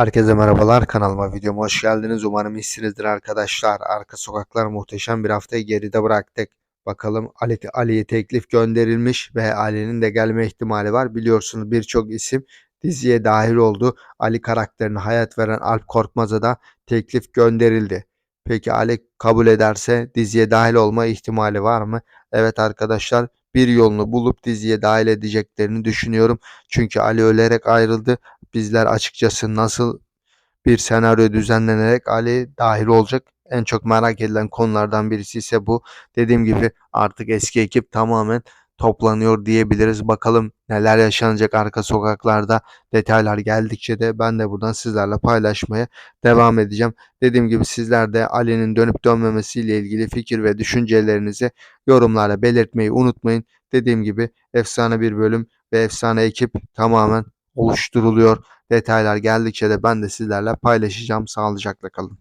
Herkese merhabalar kanalıma videoma hoş geldiniz. Umarım iyisinizdir arkadaşlar. Arka sokaklar muhteşem bir haftayı geride bıraktık. Bakalım Ali, Ali'ye teklif gönderilmiş ve Ali'nin de gelme ihtimali var. Biliyorsunuz birçok isim diziye dahil oldu. Ali karakterine hayat veren Alp Korkmaz'a da teklif gönderildi. Peki Ali kabul ederse diziye dahil olma ihtimali var mı? Evet arkadaşlar bir yolunu bulup diziye dahil edeceklerini düşünüyorum. Çünkü Ali ölerek ayrıldı bizler açıkçası nasıl bir senaryo düzenlenerek Ali dahil olacak. En çok merak edilen konulardan birisi ise bu. Dediğim gibi artık eski ekip tamamen toplanıyor diyebiliriz. Bakalım neler yaşanacak arka sokaklarda. Detaylar geldikçe de ben de buradan sizlerle paylaşmaya devam edeceğim. Dediğim gibi sizler de Ali'nin dönüp dönmemesiyle ilgili fikir ve düşüncelerinizi yorumlara belirtmeyi unutmayın. Dediğim gibi efsane bir bölüm ve efsane ekip tamamen oluşturuluyor. Detaylar geldikçe de ben de sizlerle paylaşacağım. Sağlıcakla kalın.